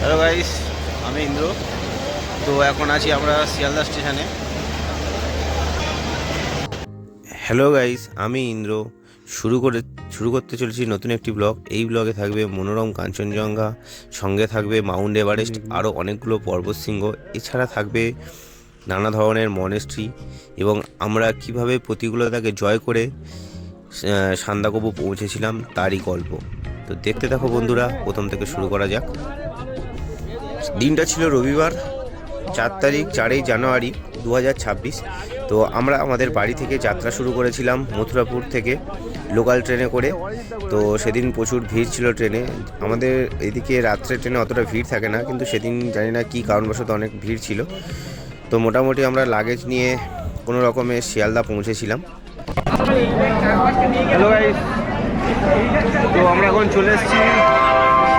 Hello guys আমি ইন্দ্র। তো এখন আছি আমরা শিয়ালদা স্টেশনে। হ্যালো গাইস আমি ইন্দ্র। শুরু করে, শুরু করতে চলেছি নতুন একটি ব্লগ। এই ব্লগে থাকবে মনোরম কাঞ্চনজঙ্ঘা, সঙ্গে থাকবে মাউন্ট এভারেস্ট আরও অনেকগুলো পর্বতশৃঙ্গ। এছাড়া থাকবে নানা ধরনের মনেস্ট্রি এবং আমরা কীভাবে প্রতিকূলতাকে জয় করে সান্দাকবু পৌঁছেছিলাম তারই গল্প। তো দেখতে থাকো বন্ধুরা, প্রথম থেকে শুরু করা যাক। দিনটা ছিল রবিবার, চার তারিখ চারই জানুয়ারি দু হাজার ছাব্বিশ। তো আমরা আমাদের বাড়ি থেকে যাত্রা শুরু করেছিলাম মথুরাপুর থেকে লোকাল ট্রেনে করে। তো সেদিন প্রচুর ভিড় ছিল ট্রেনে। আমাদের এদিকে রাত্রে ট্রেনে অতটা ভিড় থাকে না, কিন্তু সেদিন জানি না কী কারণবশত অনেক ভিড় ছিল। তো মোটামুটি আমরা লাগেজ নিয়ে কোনো রকমে শিয়ালদা পৌঁছেছিলাম। তো আমরা এখন চলে এসেছি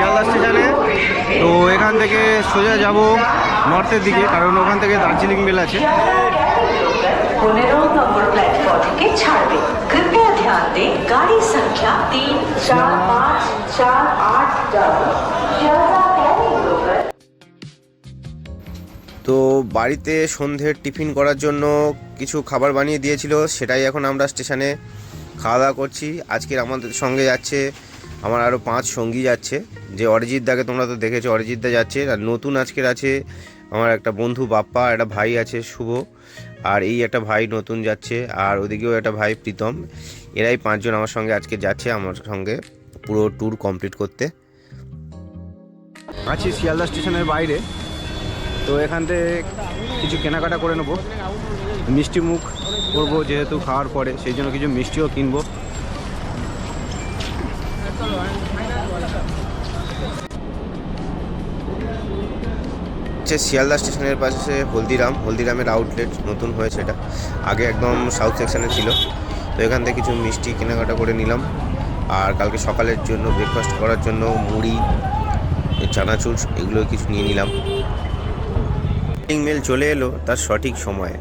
শিয়ালদা স্টেশনে। তো এখান থেকে সোজা যাব নর্থের দিকে কারণ ওখান থেকে দার্জিলিং মেল আছে। তো বাড়িতে সন্ধ্যের টিফিন করার জন্য কিছু খাবার বানিয়ে দিয়েছিল সেটাই এখন আমরা স্টেশনে খাওয়া দাওয়া করছি। আজকের আমাদের সঙ্গে যাচ্ছে আমার আরও পাঁচ সঙ্গী যাচ্ছে। যে অরিজিৎ দাকে তোমরা তো দেখেছ, অরিজিৎ দা যাচ্ছে, আর নতুন আজকের আছে আমার একটা বন্ধু বাপ্পা, একটা ভাই আছে শুভ, আর এই একটা ভাই নতুন যাচ্ছে, আর ওদিকেও একটা ভাই প্রীতম। এরাই পাঁচজন আমার সঙ্গে আজকে যাচ্ছে আমার সঙ্গে পুরো ট্যুর কমপ্লিট করতে। আছি শিয়ালদা স্টেশনের বাইরে। তো এখান থেকে কিছু কেনাকাটা করে নেব। মিষ্টি মুখ করব যেহেতু খাওয়ার পরে, সেই জন্য কিছু মিষ্টিও কিনবো। শিয়ালদা স্টেশনের পাশে হলদিরাম। হলদিরামের আউটলেট নতুন হয়েছে এটা। আগে একদম সাউথ সেকশনে ছিল। তো এখান থেকে কিছু মিষ্টি কেনাকাটা করে নিলাম। আর কালকে সকালের জন্য ব্রেকফাস্ট করার জন্য মুড়ি চানাচুর এগুলো কিছু নিয়ে নিলাম। মেল চলে এলো তার সঠিক সময়ে।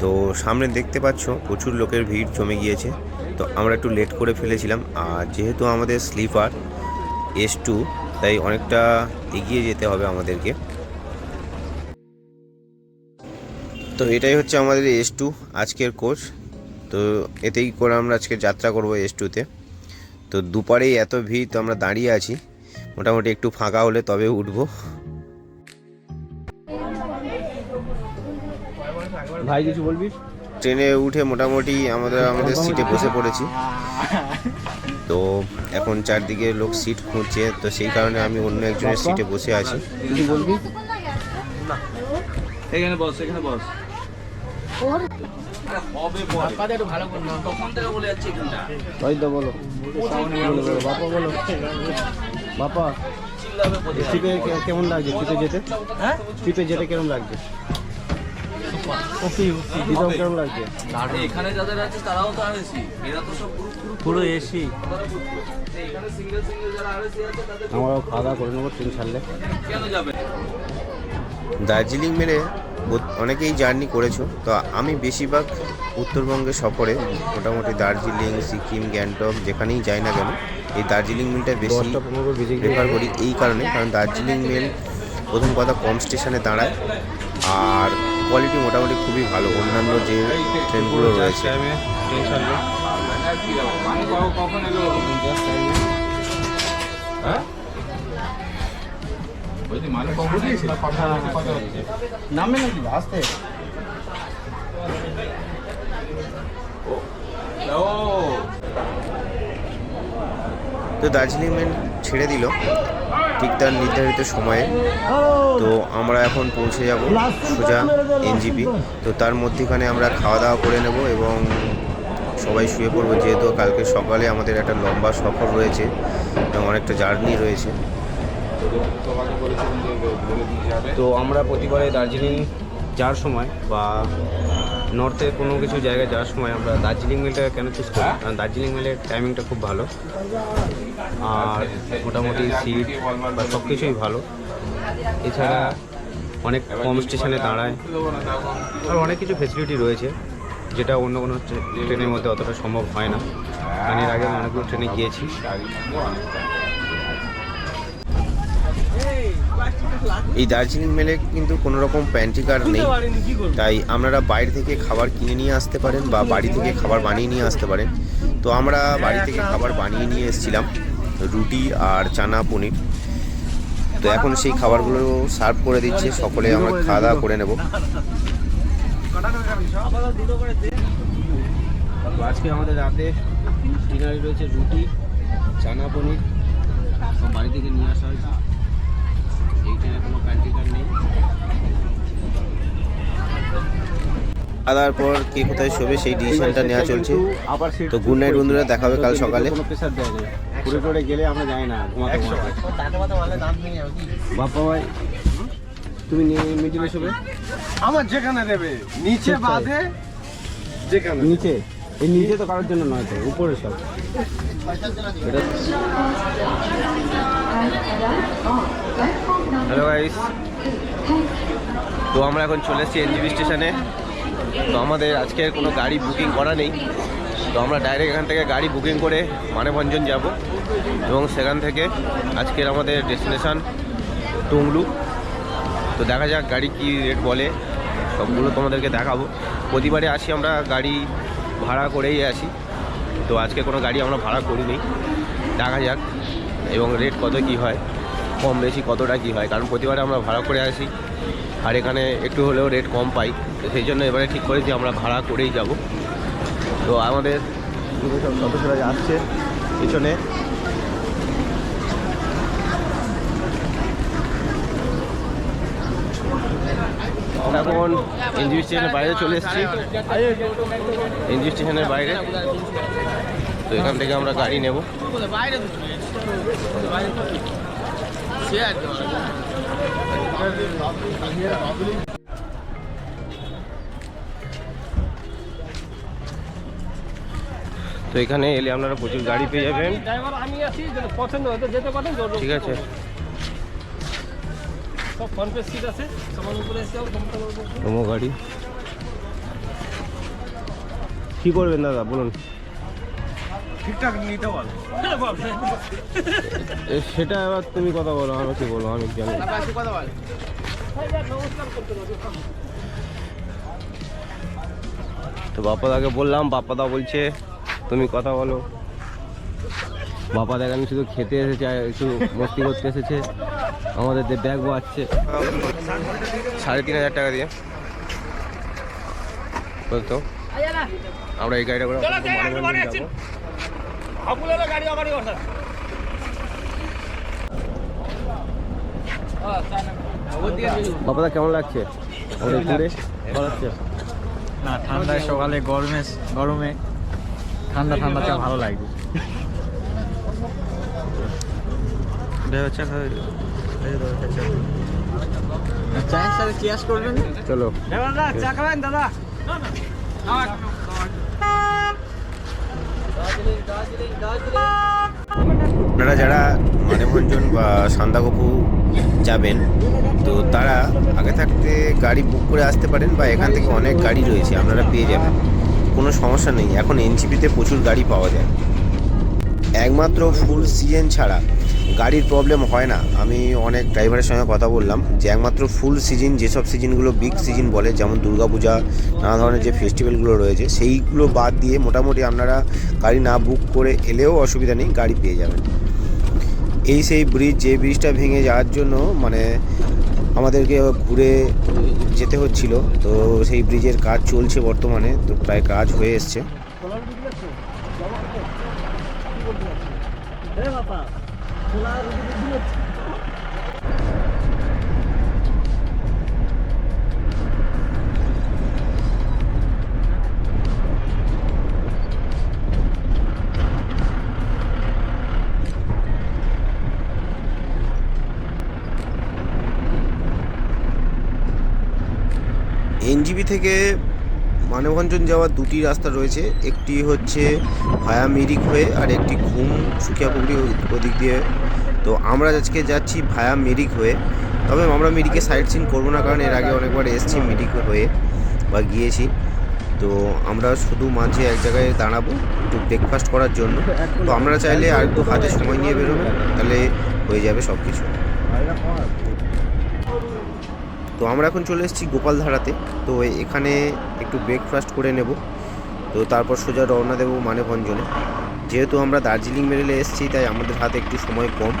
তো সামনে দেখতে পাচ্ছ প্রচুর লোকের ভিড় জমে গিয়েছে। তো আমরা একটু লেট করে ফেলেছিলাম। আর যেহেতু আমাদের স্লিপার এস টু তাই অনেকটা এগিয়ে যেতে হবে আমাদেরকে। তো এটাই হচ্ছে আমাদের এস টু আজকের কোর্স তো এতেই করে আমরা আজকে যাত্রা করব এস টুতে তো দুপারেই এত ভিড়, তো আমরা দাঁড়িয়ে আছি। মোটামুটি একটু ফাঁকা হলে তবে উঠবো। ভাই, কিছু বলবি? ট্রেনে উঠে মোটামুটি আমাদের আমাদের সিটে বসে পড়েছি। তো এখন চারদিকে লোক সিট খুঁজছে তো সেই কারণে আমি অন্য একজনের সিটে বসে আছি। বলবি? এখানে বস এখানে বস। বলো বলো, বলো, বাপা বলো। বাপা ট্রিপে কেমন লাগছে? যেতে? হ্যাঁ? যেতে কেমন লাগছে? কেমন লাগছে এখানে যাদের আছে তারাও তো আরএসি এরা তো সব গ্রুপ গ্রুপ পুরো এসি। এখানে সিঙ্গেল সিঙ্গেল যারা আরএসি আছে তাদের আমরাও খাওয়া দাওয়া করে নেব ট্রেন ছাড়লে কেন যাবে? দার্জিলিং মেলে ব- অনেকেই জার্নি করেছ তো আমি বেশিরভাগ উত্তরবঙ্গে সফরে মোটামুটি দার্জিলিং সিকিম গ্যাংটক যেখানেই যাই না কেন এই দার্জিলিং মেলটা বেশি প্রেফার করি এই কারণে কারণ দার্জিলিং মেল প্রথম কথা কম স্টেশনে দাঁড়ায় আর কোয়ালিটি মোটামুটি খুবই ভালো। অন্যান্য যে ট্রেনগুলো রয়েছে। নামে নাকি? আসতে। তো দার্জিলিং মেল ছেড়ে দিল। ঠিক তার নির্ধারিত সময়ে। তো আমরা এখন পৌঁছে যাব সোজা এনজিপি। তো তার মধ্যেখানে আমরা খাওয়া দাওয়া করে নেব এবং সবাই শুয়ে পড়ব। যেহেতু কালকে সকালে আমাদের একটা লম্বা সফর রয়েছে, এবং অনেকটা জার্নি রয়েছে। তো আমরা প্রতিবারে দার্জিলিং যাওয়ার সময় বা নর্থে কোনো কিছু জায়গায় যাওয়ার সময় আমরা দার্জিলিং মেলটা কেন চুজ করি? কারণ দার্জিলিং মেলের টাইমিংটা খুব ভালো। আর মোটামুটি সিট বা সব কিছুই ভালো। এছাড়া অনেক কম স্টেশনে দাঁড়ায়। আর অনেক কিছু ফেসিলিটি রয়েছে যেটা অন্য কোনো ট্রেনের মধ্যে অতটা সম্ভব হয় না। কারণ এর আগে অনেকগুলো ট্রেনে গিয়েছি। এই দার্জিলিং মেলে কিন্তু কোনো রকম প্যান্ট্রি কার্ড নেই। তাই আপনারা বাইরে থেকে খাবার কিনে নিয়ে আসতে পারেন বা বাড়ি থেকে খাবার বানিয়ে নিয়ে আসতে পারেন। তো আমরা বাড়ি থেকে খাবার বানিয়ে নিয়ে এসেছিলাম রুটি আর চানা পনির। তো এখন সেই খাবারগুলো সার্ভ করে দিচ্ছে সকলে আমরা খাওয়া দাওয়া করে নেব। আজকে আমাদের রাতে ডিনারে রয়েছে রুটি চানা পনির সব বাড়ি থেকে নিয়ে আসা হয়েছে। এই ট্রেনে কোনো কার্ড নেই খাওয়া পর কে কোথায় শোবে সেই ডিসিশনটা নেওয়া চলছে। তো গুড নাইট বন্ধুরা দেখা হবে কাল সকালে। ঘুরে টুরে গেলে আমরা যাই না ঘুমাতে বাপ্পা ভাই তুমি মিডিলে শোবে? আমার যেখানে দেবে নিচে বাদে যেখানে নিচে এই নিচে তো কারোর জন্য নয় তো উপরে সব। এটা হ্যালো গাইস তো আমরা এখন চলে এসেছি এনজিবি স্টেশনে। তো আমাদের আজকের কোনো গাড়ি বুকিং করা নেই। তো আমরা ডাইরেক্ট এখান থেকে গাড়ি বুকিং করে মানেভঞ্জন যাব এবং সেখান থেকে আজকের আমাদের ডেস্টিনেশান টুংলু। তো দেখা যাক গাড়ি কি রেট বলে। সবগুলো তোমাদেরকে দেখাবো। প্রতিবারে আসি আমরা, গাড়ি ভাড়া করেই আসি। তো আজকে কোনো গাড়ি আমরা ভাড়া করিনি। দেখা যাক এবং রেট কত কি হয়। কম বেশি কতটা কি হয়? কারণ প্রতিবারে আমরা ভাড়া করে আসি। আর এখানে একটু হলেও রেট কম পাই। তো সেই জন্য এবারে ঠিক করেছি, আমরা ভাড়া করেই যাব। তো আমাদের সদস্যরা আসছে পিছনে। এখন এনজিবি স্টেশনের বাইরে চলে এসেছি। এনজিবি স্টেশনের বাইরে। তো এখান থেকে আমরা গাড়ি নেব। তো এখানে এলে আপনারা প্রচুর গাড়ি পেয়ে যাবেন। আমি আছি পছন্দ যেতে পারেন ঠিক আছে। সব আছে গাড়ি। কি করবেন দাদা, বলুন। ঠিকঠাক নিতে বল। এ, সেটা এবার তুমি কথা বলো আমি কি বলো আমি জানি তো বাপ্পাদাকে বললাম বাপ্পাদা বলছে তুমি কথা বলো। বাপ্পা দেখেন শুধু খেতে এসেছে আর একটু মস্তি করতে এসেছে। আমাদের যে ব্যাগ বাচ্ছে সাড়ে তিন হাজার টাকা দিয়ে। বলতো? আমরা এই গাড়িটা করে যাব। বাপ্পাদা কেমন লাগছে? না ঠান্ডায় সকালে গরমে গরমে ঠান্ডা ঠান্ডা চা ভালো লাগবে চায়ের সাথে চিয়াস করবেন চলো চা খাবেন দাদা আপনারা যারা মানেভঞ্জন বা সান্দাগপু যাবেন, তো তারা আগে থাকতে গাড়ি বুক করে আসতে পারেন বা এখান থেকে অনেক গাড়ি রয়েছে, আপনারা পেয়ে যাবেন। কোনো সমস্যা নেই, এখন এনজিপিতে প্রচুর গাড়ি পাওয়া যায়। একমাত্র ফুল সিজন ছাড়া গাড়ির প্রবলেম হয় না। আমি অনেক ড্রাইভারের সঙ্গে কথা বললাম যে একমাত্র ফুল সিজন যেসব সিজনগুলো বিগ সিজন বলে, যেমন দুর্গাপূজা, নানা ধরনের যে ফেস্টিভ্যালগুলো রয়েছে, সেইগুলো বাদ দিয়ে মোটামুটি আপনারা গাড়ি না বুক করে এলেও অসুবিধা নেই, গাড়ি পেয়ে যাবেন। এই সেই ব্রিজ যে ব্রিজটা ভেঙে যাওয়ার জন্য মানে আমাদেরকে ঘুরে যেতে হচ্ছিল, তো সেই ব্রিজের কাজ চলছে বর্তমানে, তো প্রায় কাজ হয়ে এসছে। এনজিবি থেকে মানবভঞ্জন যাওয়ার দুটি রাস্তা রয়েছে। একটি হচ্ছে ভায়া মিরিক হয়ে আর একটি ঘুম সুখিয়াপুকুরি ওদিক দিয়ে। তো আমরা আজকে যাচ্ছি ভায়া মিরিক হয়ে। তবে আমরা মিরিকে সাইড সিন করব না, কারণ এর আগে অনেকবার এসেছি মিরিক হয়ে বা গিয়েছি। তো আমরা শুধু মাঝে এক জায়গায় দাঁড়াবো, একটু ব্রেকফাস্ট করার জন্য। তো আমরা চাইলে আর একটু হাতে সময় নিয়ে বেরোবো, তাহলে হয়ে যাবে সব কিছু তো আমরা এখন চলে এসেছি গোপালধারাতে। তো এখানে একটু ব্রেকফাস্ট করে নেব। তো তারপর সোজা রওনা দেবো মানেভঞ্জনে যেহেতু আমরা দার্জিলিং মেরেলে এসেছি তাই আমাদের হাতে একটু সময় কম।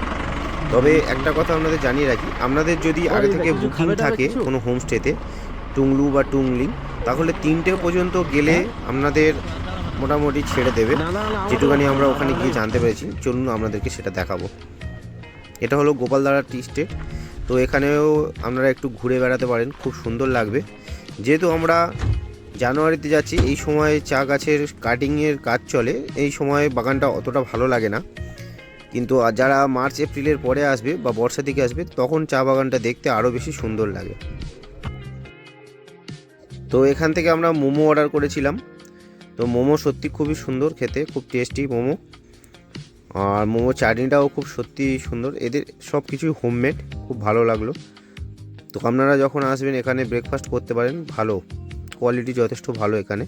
তবে একটা কথা আপনাদের জানিয়ে রাখি আপনাদের যদি আগে থেকে বুকিং থাকে কোনো হোমস্টেতে টুংলু বা টুংলিং তাহলে তিনটে পর্যন্ত গেলে আপনাদের মোটামুটি ছেড়ে দেবে। যেটুখানি আমরা ওখানে গিয়ে জানতে পেরেছি চলুন আপনাদেরকে সেটা দেখাবো। এটা হলো গোপালদারা টি স্টেট। তো এখানেও আপনারা একটু ঘুরে বেড়াতে পারেন, খুব সুন্দর লাগবে। যেহেতু আমরা জানুয়ারিতে যাচ্ছি, এই সময় চা গাছের কাটিংয়ের কাজ চলে, এই সময় বাগানটা অতটা ভালো লাগে না। কিন্তু যারা মার্চ, এপ্রিলের পরে আসবে বা বর্ষা দিকে আসবে, তখন চা বাগানটা দেখতে আরও বেশি সুন্দর লাগে। তো এখান থেকে আমরা মোমো অর্ডার করেছিলাম। তো মোমো সত্যি খুবই সুন্দর খেতে, খুব টেস্টি মোমো। আর মোমো চাটনিটাও খুব সত্যি সুন্দর। এদের সব কিছুই হোমমেড খুব ভালো লাগল। তো আপনারা যখন আসবেন, এখানে ব্রেকফাস্ট করতে পারেন, ভালো। কোয়ালিটি যথেষ্ট ভালো এখানে।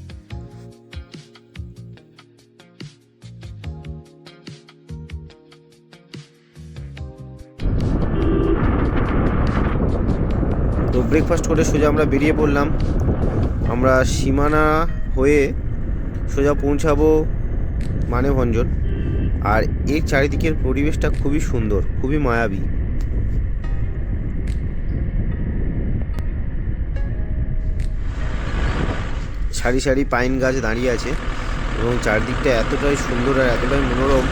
তো ব্রেকফাস্ট করে সোজা আমরা বেরিয়ে পড়লাম। আমরা সীমানা হয়ে সোজা পৌঁছাবো মানেভঞ্জন। আর এর চারিদিকের পরিবেশটা খুবই সুন্দর, খুবই মায়াবী। সারি সারি পাইন গাছ দাঁড়িয়ে আছে এবং চারদিকটা এতটাই সুন্দর আর এতটাই মনোরম,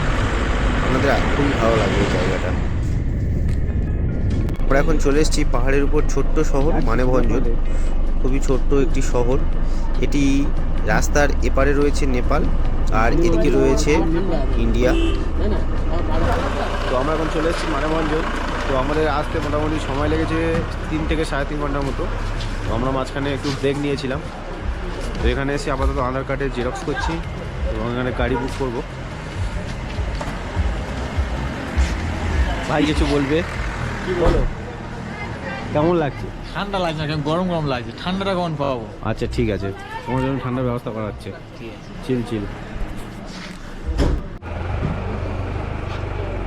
আমাদের খুবই ভালো লাগে এই জায়গাটা। আমরা এখন চলে এসেছি পাহাড়ের উপর ছোট্ট শহর মানেভঞ্জন খুবই ছোট্ট একটি শহর। এটি রাস্তার এপারে রয়েছে নেপাল। আর এদিকে রয়েছে ইন্ডিয়া। তো আমরা এখন চলে এসেছি মানেভঞ্জন তো আমাদের আসতে মোটামুটি সময় লেগেছে তিন থেকে সাড়ে তিন ঘণ্টার মতো। তো আমরা মাঝখানে একটু ব্রেক নিয়েছিলাম। তো এখানে এসে আপাতত আধার কার্ডের জেরক্স করছি এবং এখানে গাড়ি বুক করব। ভাই কিছু বলবে? কি বলো? কেমন লাগছে? ঠান্ডা লাগছে না গরম গরম লাগছে। ঠান্ডাটা কখন পাবো? আচ্ছা ঠিক আছে। তোমার জন্য ঠান্ডার ব্যবস্থা করা হচ্ছে। চিল চিল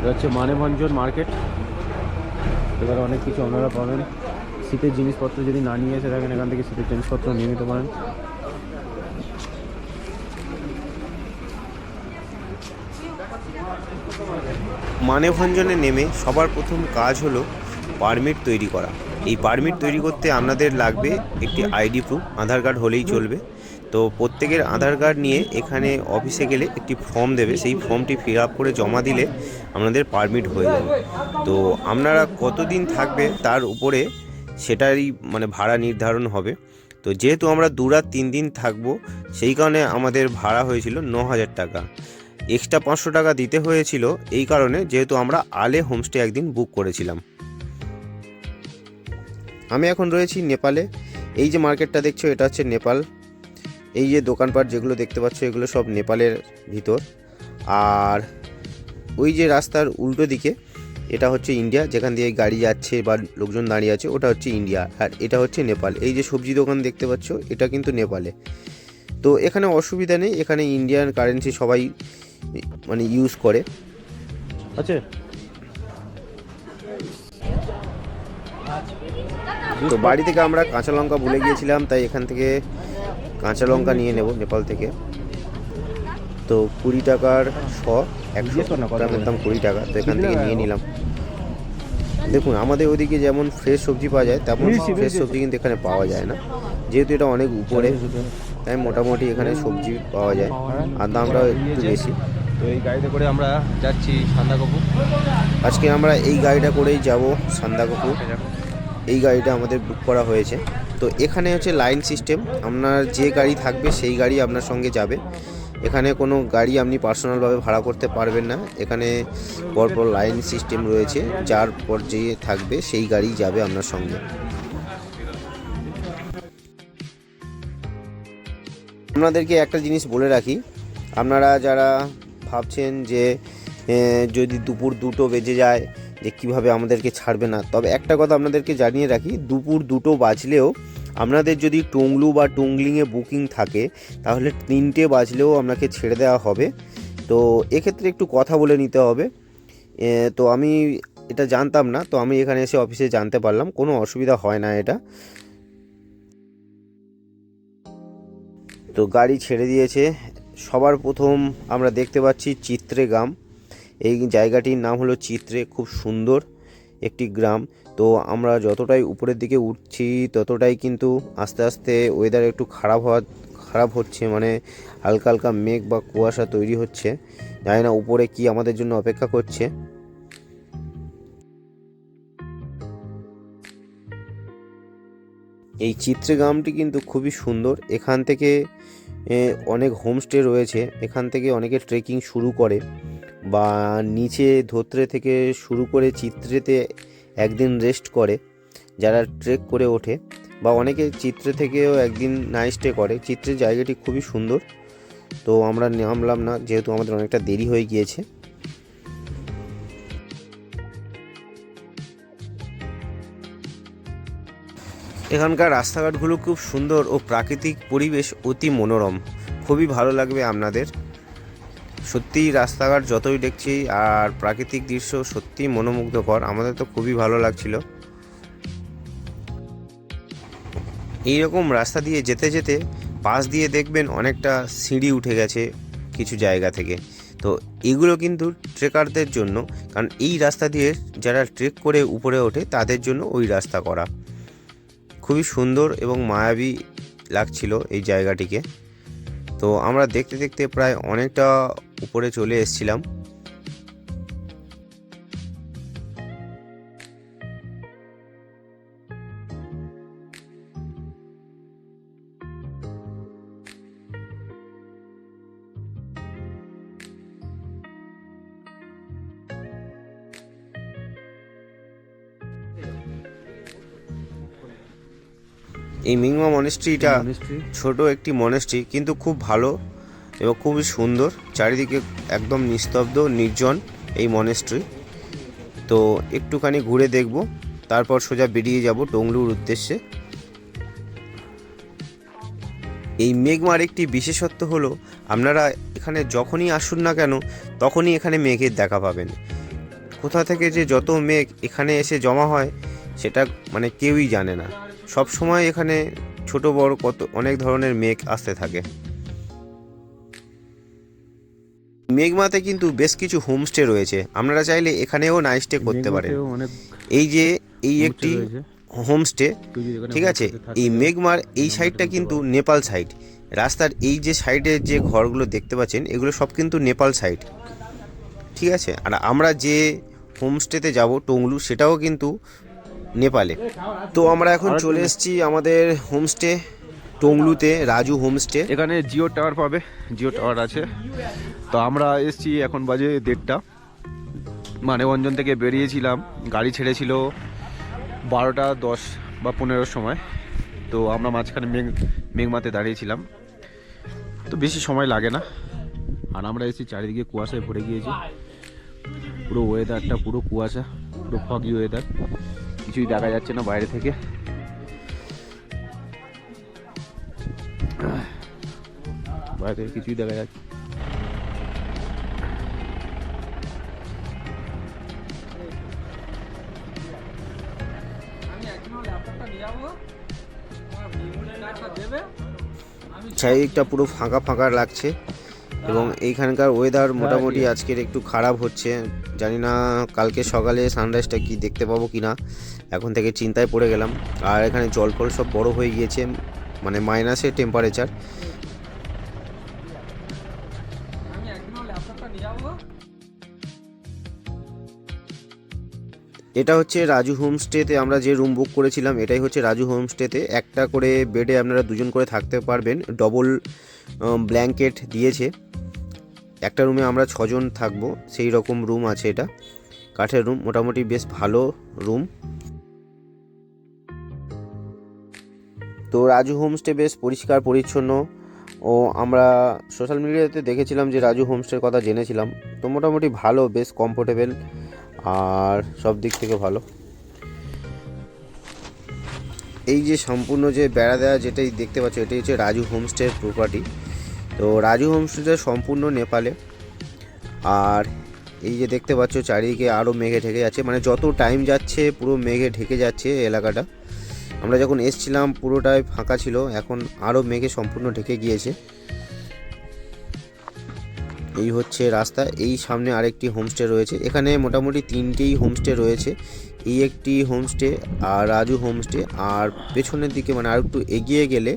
এটা হচ্ছে মানেভঞ্জন মার্কেট। এবারে অনেক কিছু আপনারা পাবেন। শীতের জিনিসপত্র যদি না নিয়ে এসে থাকেন, এখান থেকে শীতের জিনিসপত্র নিয়ে নিতে পারেন। মানেভঞ্জনে নেমে সবার প্রথম কাজ হলো পারমিট তৈরি করা। এই পারমিট তৈরি করতে আপনাদের লাগবে একটি আইডি প্রুফ, আধার কার্ড হলেই চলবে। তো প্রত্যেকের আধার কার্ড নিয়ে এখানে অফিসে গেলে একটি ফর্ম দেবে। সেই ফর্মটি ফিল আপ করে জমা দিলে আপনাদের পারমিট হয়ে যাবে। তো আপনারা কতদিন থাকবে তার উপরে সেটারই মানে ভাড়া নির্ধারণ হবে। তো যেহেতু আমরা দু রাত তিন দিন থাকব, সেই কারণে আমাদের ভাড়া হয়েছিল ন হাজার টাকা। এক্সট্রা পাঁচশো টাকা দিতে হয়েছিল, এই কারণে যেহেতু আমরা আলে হোমস্টে একদিন বুক করেছিলাম। আমি এখন রয়েছি নেপালে। এই যে মার্কেটটা দেখছ, এটা হচ্ছে নেপাল। এই যে দোকানপাট যেগুলো দেখতে পাচ্ছ এগুলো সব নেপালের ভিতর। আর ওই যে রাস্তার উল্টো দিকে এটা হচ্ছে ইন্ডিয়া যেখান দিয়ে গাড়ি যাচ্ছে বা লোকজন দাঁড়িয়ে আছে ওটা হচ্ছে ইন্ডিয়া। আর এটা হচ্ছে নেপাল। এই যে সবজি দোকান দেখতে পাচ্ছ এটা কিন্তু নেপালে। তো এখানে অসুবিধা নেই এখানে ইন্ডিয়ান কারেন্সি সবাই মানে ইউজ করে। আছে তো বাড়ি থেকে আমরা কাঁচা লঙ্কা ভুলে গিয়েছিলাম তাই এখান থেকে কাঁচা লঙ্কা নিয়ে নেব নেপাল থেকে। তো কুড়ি টাকার শ একশো। গ্রামের দাম কুড়ি টাকা তো এখান থেকে নিয়ে নিলাম। দেখুন আমাদের ওদিকে যেমন ফ্রেশ সবজি পাওয়া যায় তেমন ফ্রেশ সবজি কিন্তু এখানে পাওয়া যায় না। যেহেতু এটা অনেক উপরে তাই মোটামুটি এখানে সবজি পাওয়া যায়। আর দামটাও একটু বেশি। তো এই গাড়িতে করে আমরা যাচ্ছি সান্দাকপুর। আজকে আমরা এই গাড়িটা করেই যাব সান্দাকপুর। এই গাড়িটা আমাদের বুক করা হয়েছে। তো এখানে হচ্ছে লাইন সিস্টেম। আপনার যে গাড়ি থাকবে সেই গাড়ি আপনার সঙ্গে যাবে। এখানে কোনো গাড়ি আপনি পার্সোনালভাবে ভাড়া করতে পারবেন না। এখানে পরপর লাইন সিস্টেম রয়েছে। যার পর যে থাকবে সেই গাড়ি যাবে আপনার সঙ্গে। আপনাদেরকে একটা জিনিস বলে রাখি। আপনারা যারা ভাবছেন যে যদি দুপুর দুটো বেজে যায় যে কীভাবে আমাদেরকে ছাড়বে না। তবে একটা কথা আপনাদেরকে জানিয়ে রাখি, দুপুর দুটো বাজলেও আপনাদের যদি টুংলু বা টুংলিংয়ে বুকিং থাকে, তাহলে তিনটে বাজলেও আপনাকে ছেড়ে দেওয়া হবে। তো এক্ষেত্রে একটু কথা বলে নিতে হবে। তো আমি এটা জানতাম না, তো আমি এখানে এসে অফিসে জানতে পারলাম, কোনো অসুবিধা হয় না এটা। তো গাড়ি ছেড়ে দিয়েছে। সবার প্রথম আমরা দেখতে পাচ্ছি চিত্রে গ্রাম। এই জায়গাটির নাম হলো চিত্রে, খুব সুন্দর একটি গ্রাম। তো আমরা যতটাই উপরের দিকে উঠছি, ততটাই কিন্তু আস্তে আস্তে ওয়েদার একটু খারাপ হওয়া, খারাপ হচ্ছে মানে হালকা হালকা মেঘ বা কুয়াশা তৈরি হচ্ছে। জানি না উপরে কি আমাদের জন্য অপেক্ষা করছে। এই চিত্রে গ্রামটি কিন্তু খুবই সুন্দর। এখান থেকে অনেক হোমস্টে রয়েছে। এখান থেকে অনেকে ট্রেকিং শুরু করে। বা নিচে ধোত্রে থেকে শুরু করে চিত্রেতে একদিন রেস্ট করে, যারা ট্রেক করে ওঠে বা অনেকে চিত্রে থেকেও একদিন নাইট স্টে করে, চিত্রের জায়গাটি খুবই সুন্দর। তো আমরা নামলাম না, যেহেতু আমাদের অনেকটা দেরি হয়ে গিয়েছে। এখানকার রাস্তাঘাটগুলো খুব সুন্দর ও প্রাকৃতিক পরিবেশ অতি মনোরম। খুবই ভালো লাগবে আপনাদের। সত্যিই রাস্তাঘাট যতই দেখছি আর প্রাকৃতিক দৃশ্য সত্যিই মনোমুগ্ধকর। আমাদের তো খুবই ভালো লাগছিল। এইরকম রাস্তা দিয়ে যেতে যেতে পাশ দিয়ে দেখবেন অনেকটা সিঁড়ি উঠে গেছে কিছু জায়গা থেকে। তো এগুলো কিন্তু ট্রেকারদের জন্য, কারণ এই রাস্তা দিয়ে যারা ট্রেক করে উপরে ওঠে তাদের জন্য ওই রাস্তা করা। খুবই সুন্দর এবং মায়াবী লাগছিল এই জায়গাটিকে। তো আমরা দেখতে দেখতে প্রায় অনেকটা উপরে চলে এসেছিলাম। এই মিংমা মনেস্ট্রিটা ছোট একটি মনেস্ট্রি কিন্তু খুব ভালো এবং খুবই সুন্দর। চারিদিকে একদম নিস্তব্ধ নির্জন এই মনেস্ট্রি তো একটুখানি ঘুরে দেখব তারপর সোজা বেরিয়ে যাব টংলুর উদ্দেশ্যে। এই মেঘমার একটি বিশেষত্ব হলো আপনারা এখানে যখনই আসুন না কেন তখনই এখানে মেঘের দেখা পাবেন। কোথা থেকে যে যত মেঘ এখানে এসে জমা হয় সেটা মানে কেউই জানে না। সব সময় এখানে ছোট বড় কত অনেক ধরনের মেঘ আসতে থাকে। মেঘমাতে কিন্তু বেশ কিছু হোমস্টে রয়েছে। আপনারা চাইলে এখানেও নাইট স্টে করতে পারেন। এই যে এই একটি হোমস্টে ঠিক আছে? এই মেঘমার এই সাইডটা কিন্তু নেপাল সাইড রাস্তার এই যে সাইডে যে ঘরগুলো দেখতে পাচ্ছেন এগুলো সব কিন্তু নেপাল সাইড ঠিক আছে? আর আমরা যে হোমস্টেতে যাব টংলু সেটাও কিন্তু নেপালে। তো আমরা এখন চলে এসেছি আমাদের হোমস্টে টংলুতে রাজু হোমস্টে এখানে জিও টাওয়ার পাবে জিও টাওয়ার আছে। তো আমরা এসেছি এখন বাজে দেড়টা। মানে অঞ্জন থেকে বেরিয়েছিলাম গাড়ি ছেড়েছিল বারোটা দশ বা পনেরোর সময়। তো আমরা মাঝখানে মেঘ মেঘমাতে দাঁড়িয়েছিলাম। তো বেশি সময় লাগে না। আর আমরা এসেছি চারিদিকে কুয়াশায় ভরে গিয়েছি। পুরো ওয়েদারটা পুরো কুয়াশা পুরো ফগি ওয়েদার কিছুই দেখা যাচ্ছে না বাইরে থেকে। বাইরে থেকে কিছুই দেখা যাচ্ছে চারিদিকটা পুরো ফাঁকা ফাঁকা লাগছে। এবং এইখানকার ওয়েদার মোটামুটি আজকের একটু খারাপ হচ্ছে। জানি না কালকে সকালে সানরাইজটা কি দেখতে পাবো কি না এখন থেকে চিন্তায় পড়ে গেলাম। আর এখানে জল ফল সব বড় হয়ে গিয়েছে মানে মাইনাসে টেম্পারেচার এটা হচ্ছে রাজু হোমস্টেতে আমরা যে রুম বুক করেছিলাম এটাই হচ্ছে রাজু হোমস্টেতে একটা করে বেডে আপনারা দুজন করে থাকতে পারবেন। ডবল ব্ল্যাঙ্কেট দিয়েছে। একটা রুমে আমরা ছজন থাকব, সেই রকম রুম আছে এটা। কাঠের রুম মোটামুটি বেশ ভালো রুম তো রাজু হোমস্টে বেশ পরিষ্কার, পরিচ্ছন্ন। ও আমরা সোশ্যাল মিডিয়াতে দেখেছিলাম যে রাজু হোমস্টের কথা জেনেছিলাম। তো মোটামুটি ভালো, বেশ কমফোর্টেবল আর সব দিক থেকে ভালো। এই যে সম্পূর্ণ যে বেড়া দেওয়া যেটাই দেখতে পাচ্ছ, এটাই হচ্ছে রাজু হোমস্টের প্রপার্টি তো রাজু হোমস্টেটা সম্পূর্ণ নেপালে। আর এই যে দেখতে পাচ্ছ, চারিদিকে আরও মেঘে ঢেকে যাচ্ছে। মানে যত টাইম যাচ্ছে, পুরো মেঘে ঢেকে যাচ্ছে এলাকাটা। আমরা যখন এসছিলাম, পুরোটাই ফাঁকা ছিল। এখন আরও মেঘে সম্পূর্ণ ঢেকে গিয়েছে। এই হচ্ছে রাস্তা। এই সামনে আরেকটি হোমস্টে রয়েছে। এখানে মোটামুটি তিনটেই হোমস্টে রয়েছে। এই একটি হোমস্টে আর রাজু হোমস্টে আর পেছনের দিকে মানে আর একটু এগিয়ে গেলে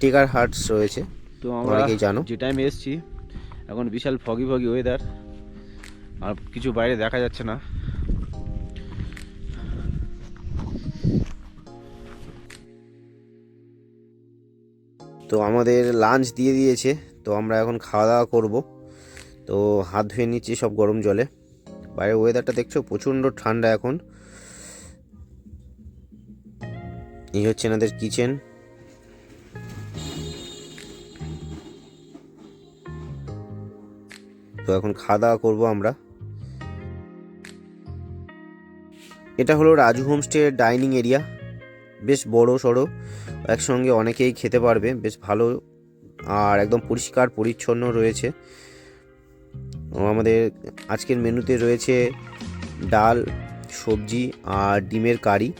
টেকার হার্টস রয়েছে। তো আমরা জানো। যে টাইমে এসেছি এখন বিশাল ফগি ফগি ওয়েদার আর কিছু বাইরে দেখা যাচ্ছে না। তো আমাদের লাঞ্চ দিয়ে দিয়েছে তো আমরা এখন খাওয়া দাওয়া করব। তো হাত ধুয়ে নিচ্ছি সব গরম জলে। বাইরে ওয়েদারটা দেখছ? প্রচণ্ড ঠান্ডা এখন। এই হচ্ছে এনাদের কিচেন তো এখন খাওয়া দাওয়া করব আমরা। এটা হলো রাজু হোমস্টে ডাইনিং এরিয়া বেশ বড় সড়ো। একসঙ্গে অনেকেই খেতে পারবে। বেশ ভালো আর একদম পরিষ্কার পরিচ্ছন্ন রয়েছে। আমাদের আজকের মেনুতে রয়েছে ডাল, সবজি আর ডিমের কারি।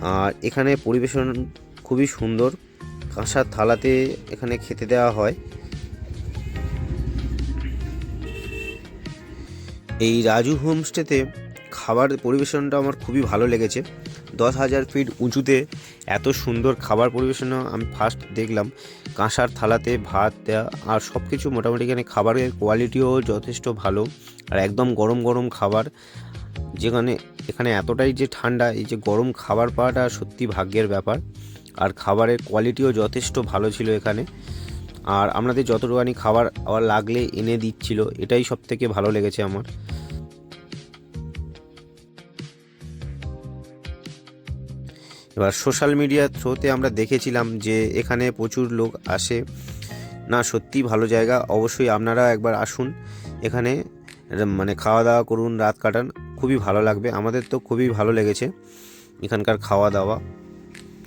আর এখানে পরিবেশন খুবই সুন্দর। কাঁসার থালাতে এখানে খেতে দেওয়া হয়। এই রাজু হোমস্টেতে খাবার পরিবেশনটা আমার খুবই ভালো লেগেছে। দশ হাজার ফিট উঁচুতে এত সুন্দর খাবার পরিবেশন আমি ফার্স্ট দেখলাম। কাঁসার থালাতে ভাত দেওয়া আর সব কিছু মোটামুটি এখানে খাবারের কোয়ালিটিও যথেষ্ট ভালো। আর একদম গরম গরম খাবার, যেখানে, এখানে এতটাই যে ঠান্ডা, এই যে গরম খাবার পাওয়াটা সত্যি ভাগ্যের ব্যাপার। আর খাবারের কোয়ালিটিও যথেষ্ট ভালো ছিল এখানে। আর আপনাদের যতটুকানি খাবার আবার লাগলে এনে দিচ্ছিল, এটাই সব থেকে ভালো লেগেছে আমার। এবার সোশ্যাল মিডিয়ার থ্রোতে আমরা দেখেছিলাম যে এখানে প্রচুর লোক আসে। না সত্যি ভালো জায়গা। অবশ্যই আপনারা একবার আসুন। এখানে মানে খাওয়া দাওয়া করুন, রাত কাটান। খুবই ভালো লাগবে। আমাদের তো খুবই ভালো লেগেছে এখানকার খাওয়া দাওয়া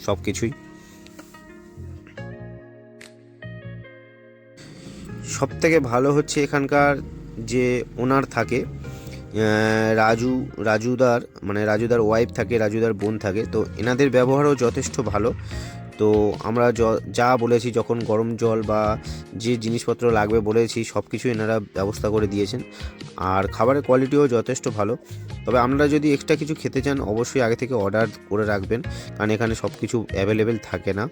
সব কিছুই সব থেকে ভালো হচ্ছে এখানকার যে ওনার থাকে রাজু, রাজুদার মানে রাজুদার ওয়াইফ থাকে, রাজুদার বোন থাকে, তো এনাদের ব্যবহারও যথেষ্ট ভালো। তো আমরা যা বলেছি, যখন গরম জল বা যে জিনিসপত্র লাগবে বলেছি সব কিছু এনারা ব্যবস্থা করে দিয়েছেন। আর খাবারের কোয়ালিটিও যথেষ্ট ভালো। তবে আপনারা যদি এক্সট্রা কিছু খেতে চান, অবশ্যই আগে থেকে অর্ডার করে রাখবেন, কারণ এখানে সব কিছু অ্যাভেলেবেল থাকে না।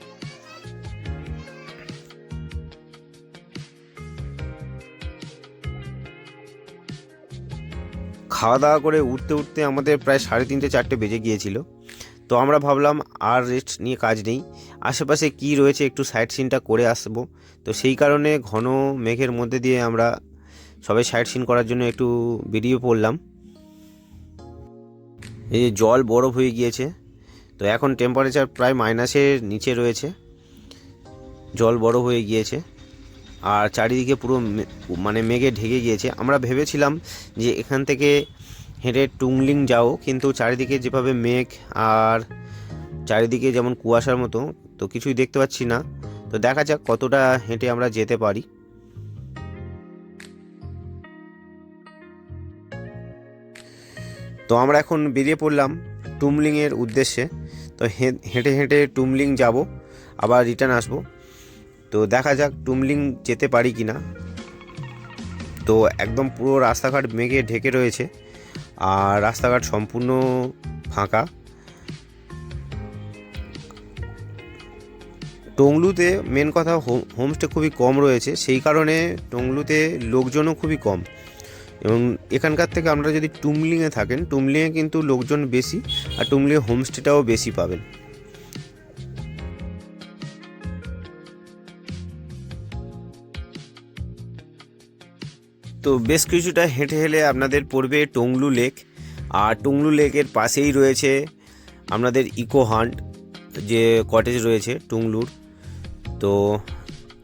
খাওয়া দাওয়া করে উঠতে উঠতে আমাদের প্রায় সাড়ে তিনটে, চারটে বেজে গিয়েছিল। তো আমরা ভাবলাম আর রেস্ট নিয়ে কাজ নেই। আশেপাশে কি রয়েছে একটু সাইড সিনটা করে আসব। তো সেই কারণে ঘন মেঘের মধ্যে দিয়ে আমরা সবাই সাইড সিন করার জন্য একটু বেরিয়ে পড়লাম। এই যে জল বরফ হয়ে গিয়েছে। তো এখন টেম্পারেচার প্রায় মাইনাসের নিচে রয়েছে। জল বড় হয়ে গিয়েছে। আর চারিদিকে পুরো মানে মেঘে ঢেকে গিয়েছে। আমরা ভেবেছিলাম যে এখান থেকে হেঁটে টুংলিং যাও, কিন্তু চারিদিকে যেভাবে মেঘ আর চারিদিকে যেমন কুয়াশার মতো, তো কিছুই দেখতে পাচ্ছি না। তো দেখা যাক কতটা হেঁটে আমরা যেতে পারি। তো আমরা এখন বেরিয়ে পড়লাম টুমলিংয়ের উদ্দেশ্যে। তো হেঁটে হেঁটে টুমলিং যাব, আবার রিটার্ন আসব। তো দেখা যাক টুমলিং যেতে পারি কি না তো একদম পুরো রাস্তাঘাট মেঘে ঢেকে রয়েছে। আর রাস্তাঘাট সম্পূর্ণ ফাঁকা। টংলুতে মেন কথা হোম- হোমস্টে খুবই কম রয়েছে, সেই কারণে টংলুতে লোকজনও খুবই কম। এবং এখানকার থেকে আমরা যদি টুমলিংয়ে থাকেন, টুমলিংয়ে কিন্তু লোকজন বেশি, আর টুমলিংয়ে হোমস্টেটাও বেশি পাবেন। তো বেশ কিছুটা হেঁটে হেলে আপনাদের পড়বে টংলু লেক। আর টংলু লেকের পাশেই রয়েছে আপনাদের ইকো হান্ট, যে কটেজ রয়েছে টুংলুর। তো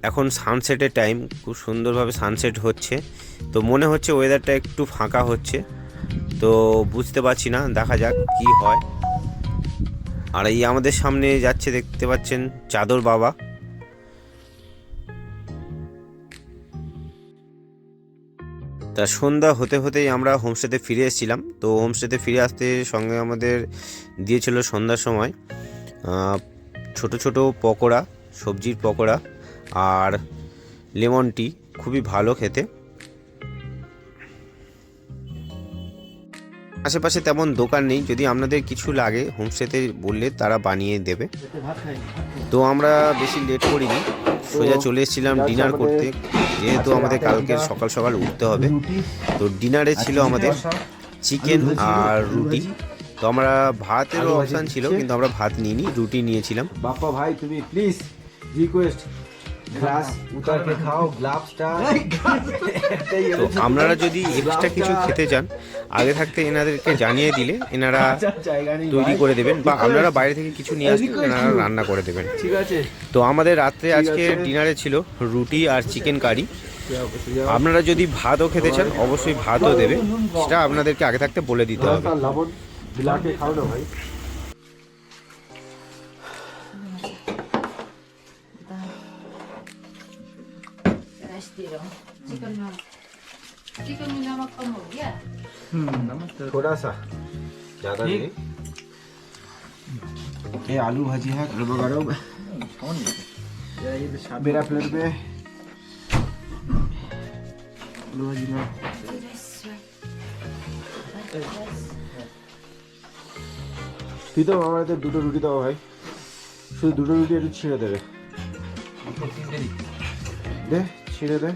এখন সানসেটের টাইম খুব সুন্দরভাবে সানসেট হচ্ছে। তো মনে হচ্ছে ওয়েদারটা একটু ফাঁকা হচ্ছে। তো বুঝতে পারছি না, দেখা যাক কি হয়। আর এই আমাদের সামনে যাচ্ছে, দেখতে পাচ্ছেন চাদর বাবা। তা সন্ধ্যা হতে হতেই আমরা হোমস্টেতে ফিরে এসেছিলাম। তো হোমস্টেতে ফিরে আসতে সঙ্গে আমাদের দিয়েছিল সন্ধ্যার সময় ছোট ছোট পকোড়া, সবজির পকোড়া আর লেমন টি, খুবই ভালো খেতে। আশেপাশে তেমন দোকান নেই, যদি আপনাদের কিছু লাগে হোমস্টেতে বললে তারা বানিয়ে দেবে। তো আমরা বেশি লেট করিনি। সোজা চলে এসেছিলাম ডিনার করতে। যেহেতু আমাদের কালকে সকাল সকাল উঠতে হবে। তো ডিনারে ছিল আমাদের চিকেন আর রুটি। তো আমরা ভাতেরও অপশান ছিল কিন্তু আমরা ভাত নিইনি রুটি নিয়েছিলাম। বাপ্পা ভাই তুমি প্লিজ রিকোয়েস্ট গ্লাস উতারকে খাও গ্লাভসটা তো আপনারা যদি এক্সট্রা কিছু খেতে চান আগে থাকতে এনাদেরকে জানিয়ে দিলে এনারা তৈরি করে দেবেন বা আপনারা বাইরে থেকে কিছু নিয়ে আসলে এনারা রান্না করে দেবেন। ঠিক আছে। তো আমাদের রাত্রে আজকে ডিনারে ছিল রুটি আর চিকেন কারি। আপনারা যদি ভাতও খেতে চান অবশ্যই ভাতও দেবে সেটা আপনাদেরকে আগে থাকতে বলে দিতে হবে। লবণ মিলা के খাও না ভাই चिकन में चिकन में नमक कम हो गया थोड़ा सा ज्यादा नहीं ये आलू भाजी है गरम गरम मेरा प्लेट में आलू भाजी में প্রীতম আমার হাতে দুটো রুটি দাও ভাই শুধু দুটো রুটি একটু ছিঁড়ে দেবে দে ছিঁড়ে দে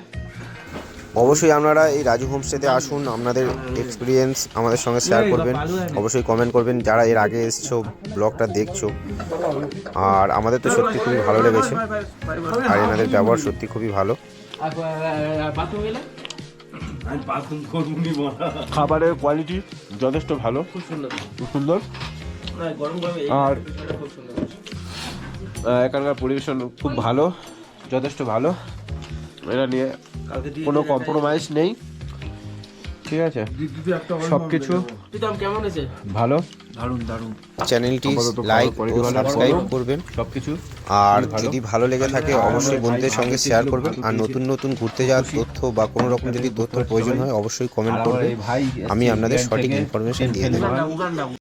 অবশ্যই আপনারা এই রাজু হোমস্টেতে আসুন আপনাদের এক্সপিরিয়েন্স আমাদের সঙ্গে শেয়ার করবেন। অবশ্যই কমেন্ট করবেন যারা এর আগে এসছো ব্লগটা দেখছ। আর আমাদের তো সত্যি খুবই ভালো লেগেছে। আর এনাদের ব্যবহার সত্যি খুবই ভালো। খাবারের কোয়ালিটি যথেষ্ট ভালো খুব সুন্দর। আর এখানকার পরিবেশন খুব ভালো যথেষ্ট ভালো। এটা নিয়ে কোনো কম্প্রোমাইজ নেই। ঠিক আছে? সব কিছু ভালো। চ্যানেলটি লাইক ও সাবস্ক্রাইব করবেন। সব কিছু আর যদি ভালো লেগে থাকে অবশ্যই বন্ধুদের সঙ্গে শেয়ার করবেন। আর নতুন নতুন ঘুরতে যাওয়ার তথ্য বা কোনো রকম যদি তথ্যের প্রয়োজন হয় অবশ্যই কমেন্ট করবেন। আমি আপনাদের সঠিক ইনফরমেশন দিয়ে দেবো।